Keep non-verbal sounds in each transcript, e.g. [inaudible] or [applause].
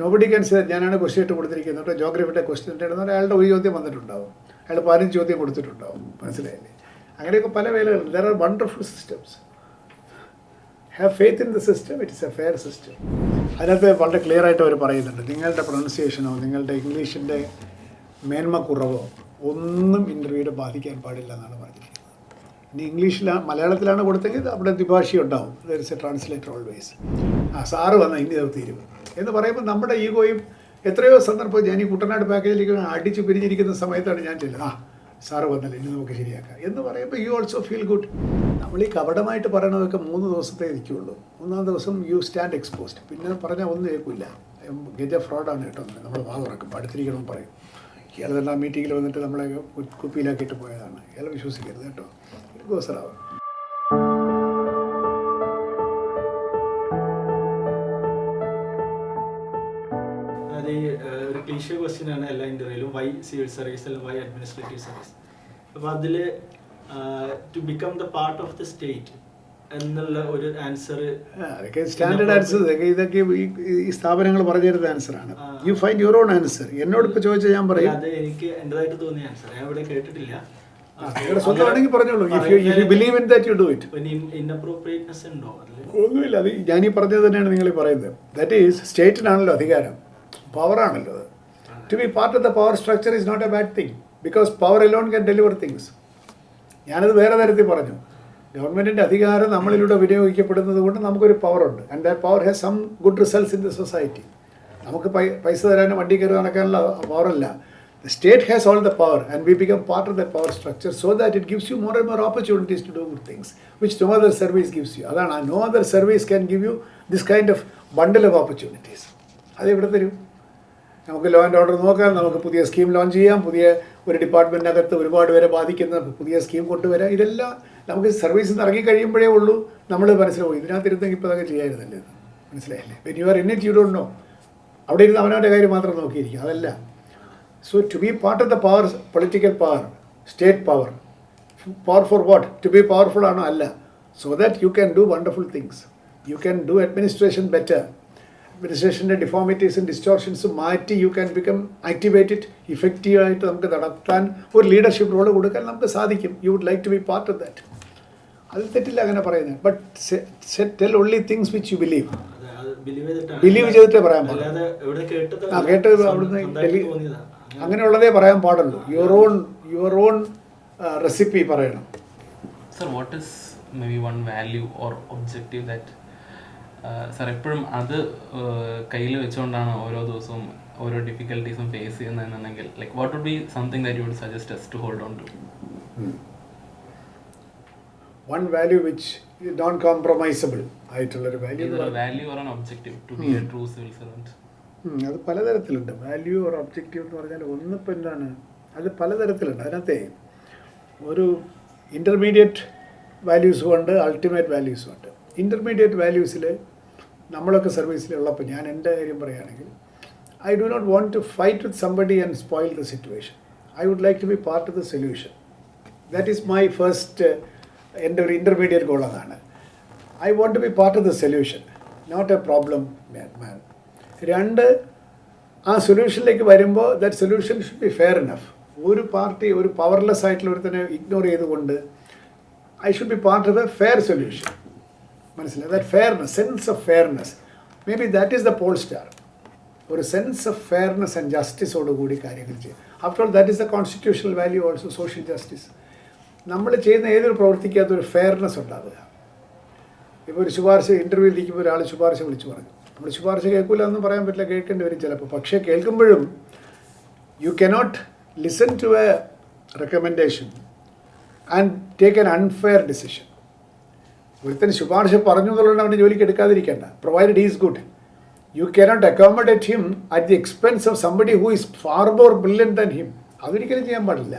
Nobody can say ഞാനാണ് question ഇട്ട് കൊടുത്തിരിക്കുന്നത്. ജോഗ്രഫിയുടെ ക്വസ്റ്റ്യൻ ഇട്ടിരുന്ന അയാളുടെ ഒരു ചോദ്യം വന്നിട്ടുണ്ടാവും. അയാൾ പതിനഞ്ച് ചോദ്യം കൊടുത്തിട്ടുണ്ടാവും. മനസ്സിലായില്ലേ? അങ്ങനെയൊക്കെ പല വേലകളുണ്ട്. There are wonderful systems have faith in the system it is a fair system അതിനകത്ത് വളരെ ക്ലിയർ ആയിട്ട് അവർ പറയുന്നുണ്ട്. നിങ്ങളുടെ പ്രൊണൗൺസിയേഷനോ നിങ്ങളുടെ ഇംഗ്ലീഷിന്റെ മേന്മ കുറവോ ഒന്നും ഇന്റർവ്യൂവിനെ ബാധിക്കാൻ പാടില്ല എന്നാണ് പറഞ്ഞിരിക്കുന്നത്. ഇനി ഇംഗ്ലീഷിലാണ് മലയാളത്തിലാണ് കൊടുത്തെങ്കിൽ അവിടെ ദ്വിഭാഷ ഉണ്ടാവും. There is a translator always ആ സാറ് വന്ന ഇനി അത് തീരും. എന്ന് പറയുമ്പോൾ നമ്മുടെ ഈഗോയും എത്രയോ സന്ദർഭം ഞാൻ ഈ കുട്ടനാട് പാക്കേജിലേക്ക് അടിച്ചു പിരിഞ്ഞിരിക്കുന്ന സമയത്താണ് ഞാൻ ചെല്ലുന്നത്. ആ സാറ് വന്നല്ലേ ഇനി നമുക്ക് ശരിയാക്കാം. എന്ന് പറയുമ്പോൾ യു ഓൾസോ ഫീൽ ഗുഡ് നമ്മൾ ഈ കപടമായിട്ട് പറയണതൊക്കെ മൂന്ന് ദിവസത്തെ ഇരിക്കുള്ളൂ. മൂന്നാം ദിവസം യു സ്റ്റാൻഡ് എക്സ്പോസ്ഡ് പിന്നെ പറഞ്ഞാൽ ഒന്നും കേൾക്കില്ല. ഗജ ഫ്രോഡാണ് കേട്ടോ. നമ്മൾ വാ തുറക്കും. അടുത്തിരിക്കണം പറയും. ആ മീറ്റിങ്ങിൽ വന്നിട്ട് നമ്മളെ കുപ്പിയിലാക്കിയിട്ട് പോയതാണ്. ഇയാൾ വിശ്വസിക്കരുത് കേട്ടോ. ഗോസറാവും ക്വസ്റ്റ്യൻ എല്ലാ ഇന്റർവ്യൂലും വൈ സിവിൽ സർവീസ് അല്ലെങ്കിൽ വൈ അഡ്മിനിസ്ട്രേറ്റീവ് സർവീസ് അപ്പോൾ അതിൽ to become the part of the state എന്നുള്ള ഒരു ആൻസർ അതൊക്കെ സ്റ്റാൻഡേർഡ് ആൻസർ ഇതൊക്കെ ഇതൊക്കെ ഈ ഈ സ്ഥാപനങ്ങൾ പറഞ്ഞു തരുന്ന ആൻസറാണ് you find your own answer എന്നോട് ഇപ്പോൾ ചോദിച്ചാൽ ഞാൻ പറയും. അത് എനിക്ക് എന്റെതായിട്ട് തോന്നിയ ആൻസർ ഞാൻ ഇവിടെ കേട്ടിട്ടില്ല. സ്വന്തമാണെങ്കിൽ പറഞ്ഞോളൂ. Believe in that you do it ഉണ്ടോ ഒന്നുമില്ല. അത് ഞാനീ പറഞ്ഞത് തന്നെയാണ് നിങ്ങൾ പറയുന്നത്. ദാറ്റ് ഈസ് സ്റ്റേറ്റിനാണല്ലോ അധികാരം. പവറാണല്ലോ അത്. To be part of the power structure is not a bad thing because power alone can deliver things ഞാനത് വേറെ തരത്തിൽ പറഞ്ഞു. ഗവൺമെന്റിന്റെ അധികാരം നമ്മളിലൂടെ വിനിയോഗിക്കപ്പെടുന്നത് കൊണ്ട് നമുക്കൊരു പവറുണ്ട് and that power has some good results in the society നമുക്ക് പൈസ തരാനും വണ്ടി കയറി നടക്കാനുള്ള പവറല്ല the state has all the power and we become part of the power structure so that it gives you more and more opportunities to do good things which no other service gives you അതാണ് no other service can give you this kind of bundle of opportunities അത് ഇവിടെ തരും നമുക്ക് law and order നോക്കാം നമുക്ക് പുതിയ scheme launch ചെയ്യാം പുതിയ ഒരു ഡിപ്പാർട്ട്മെന്റിനകത്ത് ഒരുപാട് പേരെ ബാധിക്കുന്ന പുതിയ സ്കീം കൊണ്ടുവരാം. ഇതെല്ലാം നമുക്ക് സർവീസ് നിന്ന് ഇറങ്ങി കഴിയുമ്പോഴേ ഉള്ളൂ. നമ്മൾ മനസ്സിലാവും ഇതിനകത്ത് ഇരുന്നെങ്കിൽ ഇപ്പോൾ അതൊക്കെ ചെയ്യാമായിരുന്നല്ലേ മനസ്സിലായില്ലേ? When you are in you don't know അവിടെ ഇരുന്ന് അവനവന്റെ കാര്യം മാത്രം നോക്കിയിരിക്കും. അതല്ല. So to be part of the power political power state power power for what to be powerful ആണോ? അല്ല. So that you can do wonderful things you can do administration better അഡ്മിനിസ്ട്രേഷന്റെ ഡിഫോമിറ്റീസും ഡിസ്റ്റോർഷൻസും മാറ്റി യു ക്യാൻ ബിക്കം ആക്ടിവേറ്റഡ് ഇഫക്റ്റീവായിട്ട് നമുക്ക് നടത്താൻ ഒരു leadership role കൊടുക്കാൻ നമുക്ക് സാധിക്കും. You would like to be part of that അത് തെറ്റില്ല അങ്ങനെ പറയുന്നത്. But tell only things which you believe believe ചെയ്തിട്ടേ പറയാൻ പാടുള്ളൂ. കേട്ടത് ആ കേട്ട് അവിടുന്ന് ഡൽഹി അങ്ങനെയുള്ളതേ പറയാൻ പാടുള്ളൂ. Your own your own recipe പറയണം. Sir what is may be one value or objective that sir എപ്പോഴും അത് കയ്യിൽ വെച്ചുകൊണ്ടാണ് ഓരോ ദിവസവും ഓരോ ഡിഫിക്കൽട്ടീസും face ചെയ്യുന്നതെന്നുണ്ടെങ്കിൽ like what would be something that you would suggest as to hold on to one value which non compromisable ആയിട്ടുള്ളൊരു value value or an objective to be a true civil servant അത് പലതരത്തിലുണ്ട്. Value or objective എന്ന് പറഞ്ഞാൽ ഒന്നിപ്പോൾ എന്താണ്? അത് പലതരത്തിലുണ്ട്. അതിനകത്തെ ഒരു intermediate വാല്യൂസും ഉണ്ട് അൾട്ടിമേറ്റ് വാല്യൂസും ഉണ്ട്. ഇന്റർമീഡിയറ്റ് വാല്യൂസിൽ നമ്മളൊക്കെ സർവീസിലുള്ളപ്പോൾ ഞാൻ എന്റെ കാര്യം പറയുകയാണെങ്കിൽ I do not want to fight with somebody and spoil the situation I would like to be part of the solution that is my first എന്റെ ഒരു ഇന്റർമീഡിയറ്റ് ഗോൾ അതാണ്. I want to be part of the solution not a problem man രണ്ട് ആ സൊല്യൂഷനിലേക്ക് വരുമ്പോൾ that solution should be fair enough ഒരു party ഒരു powerless ആയിട്ടുള്ള ഒരുത്തനെ ഇഗ്നോർ ചെയ്തുകൊണ്ട് I should be part of a fair solution മനസ്സിലായി? That fairness sense of fairness may be that is the pole star ഒരു സെൻസ് ഓഫ് ഫെയർനെസ് ആൻഡ് ജസ്റ്റിസോടുകൂടി കാര്യങ്ങൾ ചെയ്യും. After all that is the constitutional value also social justice നമ്മൾ ചെയ്യുന്ന ഏതൊരു പ്രവർത്തിക്കും ഒരു ഫെയർനെസ് ഉണ്ടാവുക. ഇപ്പോൾ ഒരു ശുപാർശ ഇന്റർവ്യൂ ഇരിക്കുമ്പോൾ ഒരാൾ ശുപാർശ വിളിച്ചു പറഞ്ഞു. നമ്മൾ ശുപാർശ കേൾക്കില്ല എന്ന് പറയാൻ പറ്റില്ല കേൾക്കേണ്ടി വരും ചിലപ്പോൾ പക്ഷേ കേൾക്കുമ്പോഴും you cannot listen to a recommendation and take an unfair decision ഒരുത്തന് ശുപാർശ പറഞ്ഞു എന്നുള്ളത് അവന്റെ ജോലിക്ക് എടുക്കാതിരിക്കേണ്ട. Provide is good you cannot accommodate him at the expense of somebody who is far more brilliant than him അതൊരിക്കലും ചെയ്യാൻ പാടില്ല.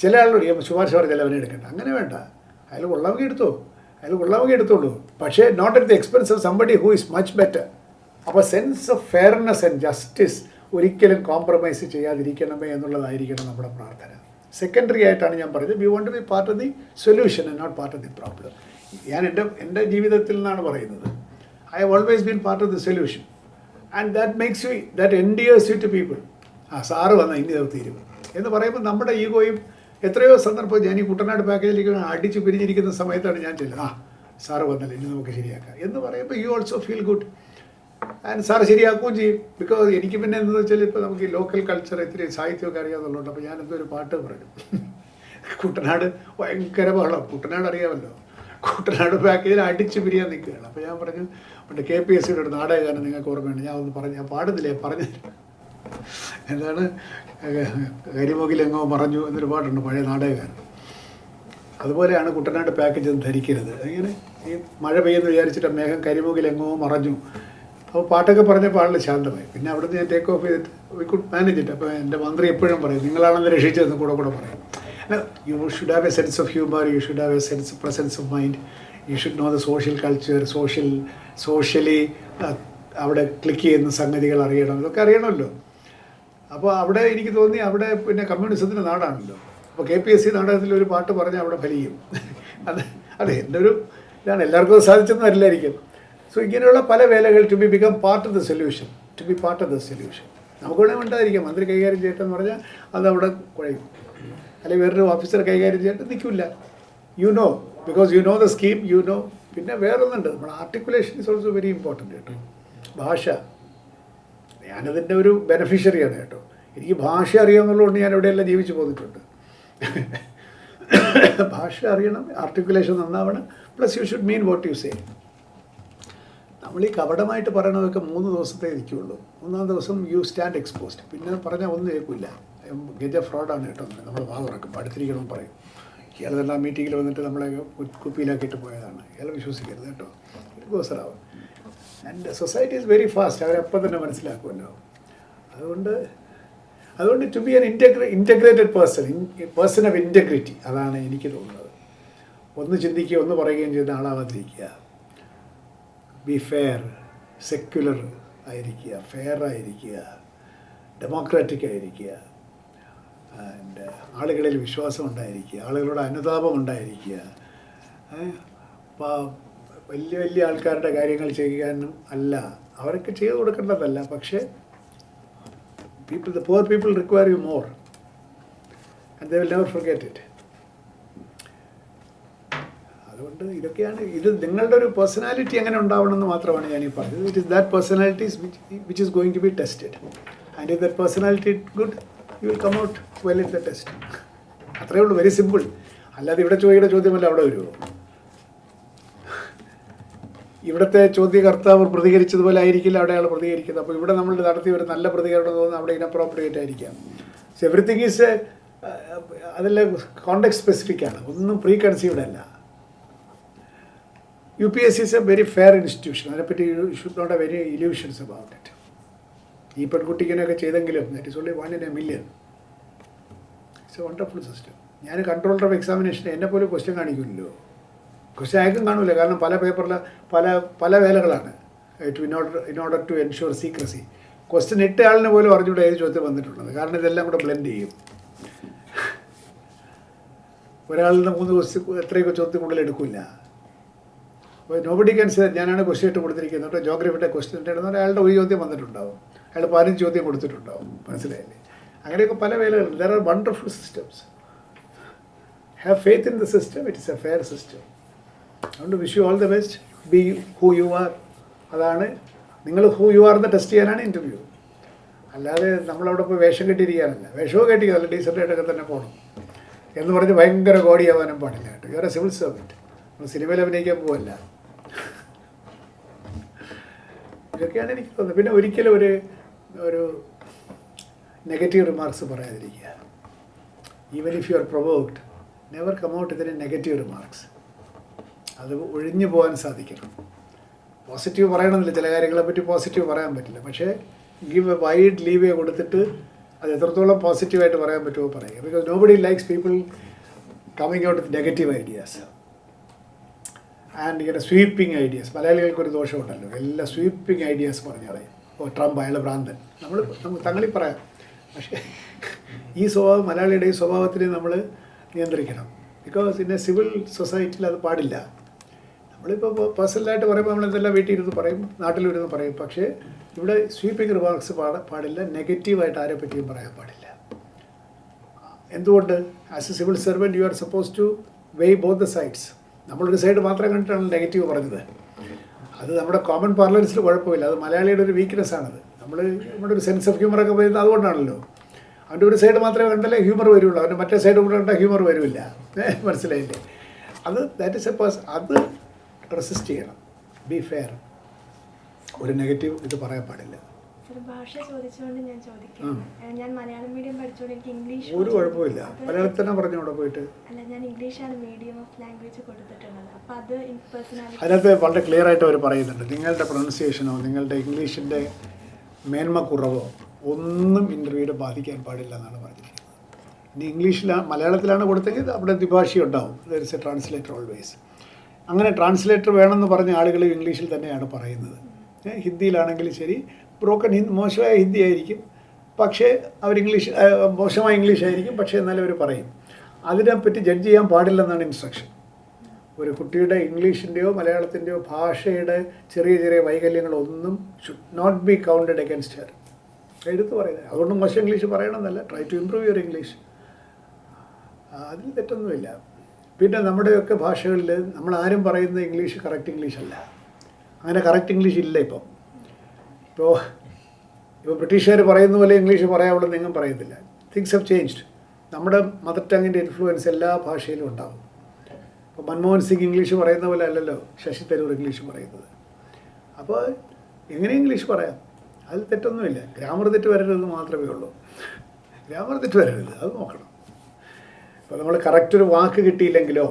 ചില ആളോട് ഈ ശുപാർശ പറഞ്ഞാൽ അവനെ എടുക്കണ്ട? അങ്ങനെ വേണ്ട. അയാൾ കൊള്ളാവുക എടുത്തോ. അയാൾ കൊള്ളാവുക എടുത്തോളൂ. പക്ഷേ not at the expense of somebody who is much better അപ്പോൾ sense of fairness and justice ഒരിക്കലും കോംപ്രമൈസ് ചെയ്യാതിരിക്കണമേ എന്നുള്ളതായിരിക്കണം നമ്മുടെ പ്രാർത്ഥന. സെക്കൻഡറി ആയിട്ടാണ് ഞാൻ പറഞ്ഞത് we won't be part of the solution and not part of the problem ഞാൻ എന്റെ എന്റെ ജീവിതത്തിൽ നിന്നാണ് പറയുന്നത്. I have always been part of the solution and that makes you that endears you to people ആ സാറ് വന്ന ഇനി അത് തീരും എന്ന് പറയുമ്പോൾ നമ്മുടെ ഈഗോയും എത്രയോ സന്ദർഭം ഞാൻ ഈ കുട്ടനാട് പാക്കേജിലേക്ക് അടിച്ചു പിരിഞ്ഞിരിക്കുന്ന സമയത്താണ് ഞാൻ ചെല്ലുന്നത്. ആ സാറ് വന്നല്ലോ ഇനി നമുക്ക് ശരിയാക്കാം. എന്ന് പറയുമ്പോൾ you also feel good and sir ശരിയാക്കുകയും ചെയ്യും. ബിക്കോസ് എനിക്ക് പിന്നെ എന്താണെന്ന് വെച്ചാൽ ഇപ്പോൾ നമുക്ക് ഈ ലോക്കൽ കൾച്ചർ ഇത്തിരി സാഹിത്യമൊക്കെ അറിയാമെന്നുള്ളതുകൊണ്ട് അപ്പോൾ ഞാൻ എന്തോ ഒരു പാട്ട് പറഞ്ഞു കുട്ടനാട് ഭയങ്കര ബഹളം. കുട്ടനാട് അറിയാമല്ലോ. കുട്ടനാട് പാക്കേജിൽ അടിച്ച് പിരിയാൻ നിൽക്കുകയാണ്. അപ്പോൾ ഞാൻ പറഞ്ഞു പണ്ട് കെ പി എസ് സിയുടെ ഒരു നാടകകാരൻ നിങ്ങൾക്ക് ഓർമ്മയുണ്ട്. ഞാൻ ഒന്ന് പറഞ്ഞു ഞാൻ പാടുന്നില്ലേ? പറഞ്ഞു എന്താണ്? കരിമുകിലെങ്ങോ പറഞ്ഞു എന്നൊരു പാട്ടുണ്ട് പഴയ നാടകകാരൻ അതുപോലെയാണ് കുട്ടനാട് പാക്കേജ് ധരിക്കരുത്. അങ്ങനെ ഈ മഴ പെയ്യുന്നു വിചാരിച്ചിട്ട് മേഘം കരിമുകിലെങ്ങോ മറഞ്ഞു. അപ്പോൾ പാട്ടൊക്കെ പറഞ്ഞപ്പോൾ ആളിൽ ശാന്തമായി. പിന്നെ അവിടുന്ന് ഞാൻ ടേക്ക് ഓഫ് ചെയ്തിട്ട് വി കുഡ് മാനേജ് ഇറ്റ് അപ്പോൾ എന്റെ മന്ത്രി എപ്പോഴും പറയും നിങ്ങളാണെന്ന് രക്ഷിച്ചതെന്ന് കൂടെ കൂടെ പറയും. You should have a sense of humour you should have a sense presence of mind you should know the social culture social socially അവിടെ ക്ലിക്ക് ചെയ്യുന്ന സംഗതികൾ അറിയണം. ഇതൊക്കെ അറിയണമല്ലോ. അപ്പോൾ അവിടെ എനിക്ക് തോന്നി അവിടെ പിന്നെ കമ്മ്യൂണിസത്തിന്റെ നാടാണല്ലോ. അപ്പോൾ കെ പി എസ് സി നാടകത്തിൽ ഒരു പാട്ട് പറഞ്ഞാൽ അവിടെ ഫലിക്കും അത് അതെ എന്റെ ഒരു ഇതാണ്. എല്ലാവർക്കും സാധിച്ചെന്ന് വരില്ലായിരിക്കും. സോ ഇങ്ങനെയുള്ള പല വേലകൾ to be become part of the solution to be part of the solution നമുക്ക് വേണമെങ്കിൽ ഉണ്ടായിരിക്കാം. മന്ത്രി കൈകാര്യം ചെയ്യട്ടെന്ന് പറഞ്ഞാൽ അത് അവിടെ കുഴയും. അല്ലെങ്കിൽ വേറൊരു ഓഫീസർ കൈകാര്യം ചെയ്യട്ടെ നിൽക്കില്ല. You know because you know the scheme you know പിന്നെ വേറൊന്നുണ്ട്. നമ്മുടെ articulation is also very important കേട്ടോ. ഭാഷ. ഞാനതിന്റെ ഒരു ബെനഫിഷ്യറിയാണ് കേട്ടോ. എനിക്ക് ഭാഷ അറിയാമെന്നുള്ളതുകൊണ്ട് ഞാൻ എവിടെയെല്ലാം ജീവിച്ചു പോന്നിട്ടുണ്ട്. [coughs] ഭാഷ അറിയണം ആർട്ടിക്കുലേഷൻ നന്നാവണം. Plus you should mean what you say നമ്മൾ ഈ കപടമായിട്ട് പറയണതൊക്കെ മൂന്ന് ദിവസത്തെ ഇരിക്കുള്ളൂ. മൂന്നാം ദിവസം യു സ്റ്റാൻഡ് എക്സ്പോസ്ഡ് പിന്നെ പറഞ്ഞാൽ ഒന്നും കേൾക്കില്ല ഗജ ഫ്രോഡാണ് കേട്ടോ നമ്മൾ വാ തുറക്കും. അടുത്തിരിക്കണം പറയും. ഇയാൾ മീറ്റിങ്ങിൽ വന്നിട്ട് നമ്മളെ കുപ്പിയിലാക്കിയിട്ട് പോയതാണ്. ഇയാൾ വിശ്വസിക്കരുത് കേട്ടോ. ഗോസറാവും and society is very fast അവരപ്പം തന്നെ മനസ്സിലാക്കുമല്ലോ. അതുകൊണ്ട് അതുകൊണ്ട് to be an integra integrated person person of integrity അതാണ് എനിക്ക് തോന്നുന്നത്. ഒന്ന് ചിന്തിക്കുക ഒന്ന് പറയുകയും ചെയ്യുന്ന ആളാവാതിരിക്കുക. ബി ഫെയർ സെക്യുലർ ആയിരിക്കുക ഫെയർ ആയിരിക്കുക ഡെമോക്രാറ്റിക് ആയിരിക്കുക. ആൻഡ് ആളുകളിൽ വിശ്വാസം ഉണ്ടായിരിക്കുക ആളുകളോട് അനുതാപം ഉണ്ടായിരിക്കുക. വലിയ വലിയ ആൾക്കാരുടെ കാര്യങ്ങൾ ചെയ്യാനും അല്ല. അവരൊക്കെ ചെയ്തു കൊടുക്കേണ്ടതല്ല. പക്ഷേ people the poor people require you more and they will never forget it അതുകൊണ്ട് ഇതൊക്കെയാണ് ഇത് നിങ്ങളുടെ ഒരു പേഴ്സണാലിറ്റി എങ്ങനെ ഉണ്ടാവണം എന്ന് മാത്രമാണ് ഞാൻ ഈ പറഞ്ഞത്. It is that personalities which is going to be tested and if that personality good you will come out well in the test അത്രയേ ഉള്ളൂ. വെരി സിമ്പിൾ അല്ലാതെ ഇവിടെ ചോദിയുടെ ചോദ്യമല്ല അവിടെ വരുമോ ഇവിടുത്തെ ചോദ്യകർത്താവ് പ്രതികരിച്ചതുപോലെ ആയിരിക്കില്ല അവിടെ അയാൾ പ്രതികരിക്കുന്നത്. അപ്പോൾ ഇവിടെ നമ്മൾ നടത്തിയ ഒരു നല്ല പ്രതികരണം തോന്നുന്നത് അവിടെ ഇനപ്രോപ്രിയേറ്റ് ആയിരിക്കാം. സോ എവറിത്തിങ് ഈസ് അതിലെ കോണ്ടെക്ട് സ്പെസിഫിക് ആണ്. ഒന്നും പ്രീ കൺസീവ്ഡ് അല്ല. U P S C is a very fair institution അതിനെപ്പറ്റി you should not a very illusions about it ഈ പെൺകുട്ടിക്കനൊക്കെ ചെയ്തെങ്കിലും that is only one in a million it's a wonderful system ഞാൻ controller of examination എന്നെ പോലും question കാണിക്കില്ലല്ലോ question അയക്കും കാണില്ല കാരണം പല പേപ്പറിൽ പല പല വേലകളാണ്. To in order in order to ensure secrecy question ഇട്ട ആളിന് പോലും അറിഞ്ഞുകൂടെ ഏത് ചോദ്യത്തിൽ വന്നിട്ടുള്ളത്. കാരണം ഇതെല്ലാം കൂടെ ബ്ലെൻഡ് ചെയ്യും. [laughs] ഒരാളിൽ നിന്ന് മൂന്ന് ക്വസ്റ്റ്യൻ എത്രയൊക്കെ ചോദ്യത്തിൽ കൂടുതൽ എടുക്കില്ല. നോബഡി ക്യാൻ സേ ഞാനാണ് ക്വസ്റ്റ്യൻ ഇട്ട് കൊടുത്തിരിക്കുന്നത്. ജോഗ്രഫിയുടെ ക്വസ്റ്റ്യൻ ഇടുന്നത് അയാളുടെ ഒരു ചോദ്യം വന്നിട്ടുണ്ടാവും. അയാൾ പതിനഞ്ച് ചോദ്യം കൊടുത്തിട്ടുണ്ടാവും. മനസ്സിലായില്ലേ? അങ്ങനെയൊക്കെ പല വേലകൾ there are wonderful systems have faith in the system it is a fair system അതുകൊണ്ട് wish you all the best be who you are അതാണ് നിങ്ങൾ ഹൂ യു ആർ എന്ന് ടെസ്റ്റ് ചെയ്യാനാണ് ഇന്റർവ്യൂ അല്ലാതെ നമ്മളവിടെ പോയി വേഷം കെട്ടിയിരിക്കാനല്ല. വേഷവും കെട്ടി നല്ല ഡീസന്റായിട്ടൊക്കെ തന്നെ പോകണം എന്ന് പറഞ്ഞ് ഭയങ്കര കോടിയാവാനും പാടില്ല കേട്ടോ. ഇവരെ സിവിൽ സർവന്റ് നമ്മൾ സിനിമയിൽ അഭിനയിക്കാൻ പോവല്ല. ഇതൊക്കെയാണ് എനിക്ക് തോന്നുന്നത്. പിന്നെ ഒരിക്കലും ഒരു ഒരു negative remarks പറയാതിരിക്കുക. Even if you are provoked never come out ഇതിന് നെഗറ്റീവ് റിമാർക്സ് അത് ഒഴിഞ്ഞു പോകാൻ സാധിക്കണം. പോസിറ്റീവ് പറയണമെന്നില്ല. ചില കാര്യങ്ങളെ പറ്റി പോസിറ്റീവ് പറയാൻ പറ്റില്ല. പക്ഷേ ഗിവ് എ വൈഡ് ലീവേ കൊടുത്തിട്ട് അത് എത്രത്തോളം പോസിറ്റീവായിട്ട് പറയാൻ പറ്റുമോ പറയുക because nobody likes people coming out with negative ideas and ഇങ്ങനെ സ്വീപ്പിംഗ് ഐഡിയാസ് മലയാളികൾക്ക് ഒരു ദോഷമുണ്ടല്ലോ. എല്ലാ സ്വീപ്പിംഗ് ഐഡിയാസ് പറഞ്ഞു കളയും ഓ ട്രംപ് അയാൾ ഭ്രാന്തൻ. നമ്മൾ നമുക്ക് തങ്ങളിൽ പറയാം. പക്ഷേ ഈ സ്വഭാവം മലയാളിയുടെ ഈ സ്വഭാവത്തിനെ നമ്മൾ നിയന്ത്രിക്കണം. ബിക്കോസ് ഇന്ന സിവിൽ സൊസൈറ്റിയിൽ അത് പാടില്ല. നമ്മളിപ്പോൾ പേഴ്സണലായിട്ട് പറയുമ്പോൾ നമ്മൾ എന്തെല്ലാം വീട്ടിൽ ഇരുന്ന് പറയും നാട്ടിലിരുന്ന് പറയും. പക്ഷേ ഇവിടെ സ്വീപ്പിംഗ് റിമാർക്സ് പാട പാടില്ല. നെഗറ്റീവായിട്ട് ആരെ പറ്റിയും പറയാൻ പാടില്ല. എന്തുകൊണ്ട്? As a civil servant you are suppose to weigh both the sides നമ്മളൊരു സൈഡ് മാത്രം കണ്ടിട്ടാണ് നെഗറ്റീവ് പറഞ്ഞത്. അത് നമ്മുടെ കോമൺ പാർലൻസിൽ കുഴപ്പമില്ല. അത് മലയാളിയുടെ ഒരു വീക്ക്നെസ് ആണത്. നമ്മൾ നമ്മുടെ ഒരു സെൻസ് ഓഫ് ഹ്യൂമറൊക്കെ വരുന്നത് അതുകൊണ്ടാണല്ലോ. അവന്റെ ഒരു സൈഡ് മാത്രമേ കണ്ടല്ലേ ഹ്യൂമർ വരുള്ളൂ. അവന്റെ മറ്റേ സൈഡ് കൂടെ കണ്ടാൽ ഹ്യൂമർ വരുമില്ല മനസ്സിലായില്ലേ? അത് ദാറ്റ് ഇസ് എ പേഴ്സ് അത് റെസിസ്റ്റ് ചെയ്യണം. ബി ഫെയർ ഒരു നെഗറ്റീവ് ഇത് പറയാൻ പാടില്ല. ഭാഷ ചോദിച്ചുകൊണ്ട് ഞാൻ ചോദിക്കാം ഞാൻ മലയാളം മീഡിയം പഠിച്ചുകൊണ്ട് എനിക്ക് ഇംഗ്ലീഷ് ഒരു കുഴപ്പമില്ല. മലയാളത്തിൽ തന്നെ പറഞ്ഞു അവിടെ പോയിട്ട്? അല്ല ഞാൻ ഇംഗ്ലീഷാണ് മീഡിയം ഓഫ് ലാംഗ്വേജ് കൊടുത്തിട്ടുള്ളത്. അപ്പം അത് പേഴ്സണാലിറ്റി അതിനകത്ത് വളരെ ക്ലിയർ ആയിട്ട് അവർ പറയുന്നുണ്ട്. നിങ്ങളുടെ പ്രൊണൗൺസിയേഷനോ നിങ്ങളുടെ ഇംഗ്ലീഷിന്റെ ഇംഗ്ലീഷിന്റെ മേന്മക്കുറവോ ഒന്നും ഇന്റർവ്യൂവിനെ ബാധിക്കാൻ പാടില്ല എന്നാണ് പറഞ്ഞിരിക്കുന്നത്. ഇനി ഇംഗ്ലീഷിലാണ് മലയാളത്തിലാണ് കൊടുത്തെങ്കിൽ അവിടെ ദ്വിഭാഷ ഉണ്ടാവും. There is a translator always അങ്ങനെ ട്രാൻസ്ലേറ്റർ വേണമെന്ന് പറഞ്ഞ ആളുകൾ ഇംഗ്ലീഷിൽ തന്നെയാണ് പറയുന്നത്. ഹിന്ദിയിലാണെങ്കിലും ശരി ബ്രോക്കൺ ഹിന്ദി മോശമായ ഹിന്ദി ആയിരിക്കും. പക്ഷേ അവർ ഇംഗ്ലീഷ് മോശമായ ഇംഗ്ലീഷ് ആയിരിക്കും. പക്ഷേ എന്നാലും അവർ പറയും. അതിനെപ്പറ്റി ജഡ്ജ് ചെയ്യാൻ പാടില്ലെന്നാണ് ഇൻസ്ട്രക്ഷൻ ഒരു കുട്ടിയുടെ ഇംഗ്ലീഷിന്റെയോ മലയാളത്തിന്റെയോ ഭാഷയുടെ ചെറിയ ചെറിയ വൈകല്യങ്ങളൊന്നും should not be counted against her എഴുത്ത് പറയുന്നത്. അതുകൊണ്ട് മോശം English പറയണമെന്നല്ല. Try to improve your English അതിൽ തെറ്റൊന്നുമില്ല. പിന്നെ നമ്മുടെയൊക്കെ ഭാഷകളിൽ നമ്മൾ ആരും പറയുന്ന ഇംഗ്ലീഷ് കറക്റ്റ് ഇംഗ്ലീഷ് അല്ല. അങ്ങനെ കറക്റ്റ് ഇംഗ്ലീഷ് ഇല്ല ഇപ്പം. ഇപ്പോൾ ഇപ്പോൾ ബ്രിട്ടീഷുകാർ പറയുന്ന പോലെ ഇംഗ്ലീഷ് പറയാവുള്ളൂ നിങ്ങൾ പറയുന്നില്ല തിങ്സ് ഹവ് ചേഞ്ച്ഡ് നമ്മുടെ മദർ ടങ്ങിന്റെ ഇൻഫ്ലുവൻസ് എല്ലാ ഭാഷയിലും ഉണ്ടാകും അപ്പോൾ മൻമോഹൻ സിംഗ് ഇംഗ്ലീഷ് പറയുന്ന പോലെ അല്ലല്ലോ ശശി തരൂർ ഇംഗ്ലീഷ് പറയുന്നത്. അപ്പോൾ എങ്ങനെ ഇംഗ്ലീഷ് പറയാം? അതിൽ തെറ്റൊന്നുമില്ല. ഗ്രാമർ തെറ്റ് വരരുത് മാത്രമേ ഉള്ളൂ. ഗ്രാമർ തെറ്റ് വരരുത് അത് നോക്കണം. ഇപ്പോൾ നമ്മൾ കറക്റ്റ് ഒരു വാക്ക് കിട്ടിയില്ലെങ്കിലോ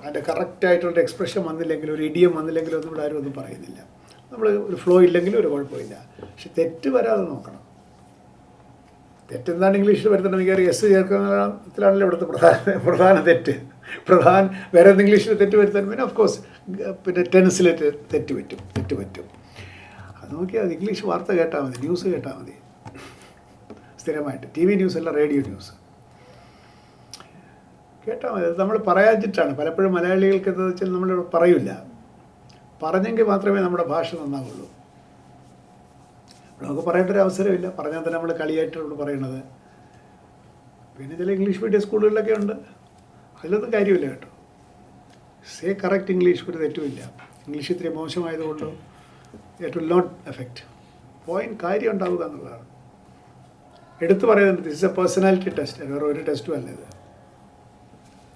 അതിന്റെ കറക്റ്റായിട്ടുള്ള എക്സ്പ്രഷൻ വന്നില്ലെങ്കിലോ ഒരു ഇടിയം വന്നില്ലെങ്കിലോ ഒന്നും ഇവിടെ ആരും ഒന്നും പറയുന്നില്ല. നമ്മൾ ഒരു ഫ്ലോ ഇല്ലെങ്കിലും ഒരു കുഴപ്പമില്ല. പക്ഷെ തെറ്റ് വരാതെ നോക്കണം. തെറ്റെന്താണ് ഇംഗ്ലീഷിൽ വരുത്തണം മിക്കവാറും എസ് ചേർക്കുന്നതിലാണല്ലോ ഇവിടുത്തെ പ്രധാന പ്രധാന തെറ്റ്. പ്രധാന വേറെ എന്ത് ഇംഗ്ലീഷിൽ തെറ്റ് വരുത്താൻ പിന്നെ ഓഫ് കോഴ്സ് പിന്നെ ടെൻസിൽ തെറ്റ് പറ്റും തെറ്റ് പറ്റും. അത് നോക്കിയാൽ അത് ഇംഗ്ലീഷ് വാർത്ത കേട്ടാൽ മതി ന്യൂസ് കേട്ടാൽ മതി. സ്ഥിരമായിട്ട്. ടി വി ന്യൂസ് അല്ല റേഡിയോ ന്യൂസ് കേട്ടാൽ മതി. നമ്മൾ പറയാച്ചിട്ടാണ് പലപ്പോഴും മലയാളികൾക്ക് എന്താ വെച്ചാൽ നമ്മൾ പറയില്ല പറഞ്ഞെങ്കിൽ മാത്രമേ നമ്മുടെ ഭാഷ നന്നാവുള്ളൂ. നമുക്ക് പറയേണ്ട ഒരു അവസരമില്ല. പറഞ്ഞാൽ തന്നെ നമ്മൾ കളിയായിട്ട് നമ്മൾ പറയണത്. പിന്നെ ചില ഇംഗ്ലീഷ് മീഡിയം സ്കൂളുകളിലൊക്കെ ഉണ്ട്. അതിലൊന്നും കാര്യമില്ല കേട്ടോ. സേ കറക്റ്റ് ഇംഗ്ലീഷ് ഒരു തെറ്റുമില്ല. ഇംഗ്ലീഷ് ഇത്തിരി മോശമായതുകൊണ്ട്? It will not affect point കാര്യം ഉണ്ടാവുക എന്നുള്ളതാണ്. എടുത്തു പറയുന്നുണ്ട്. ദിസ് എ പേഴ്സണാലിറ്റി ടെസ്റ്റ് വേറെ ഒരു ടെസ്റ്റും അല്ല ഇത്.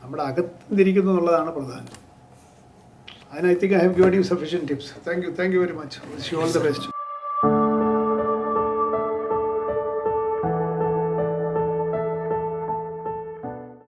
നമ്മുടെ അകത്തിരിക്കുന്നു എന്നുള്ളതാണ് പ്രധാനം. and I think I have given you sufficient tips. Thank you. Thank you very much. Wish you all the best.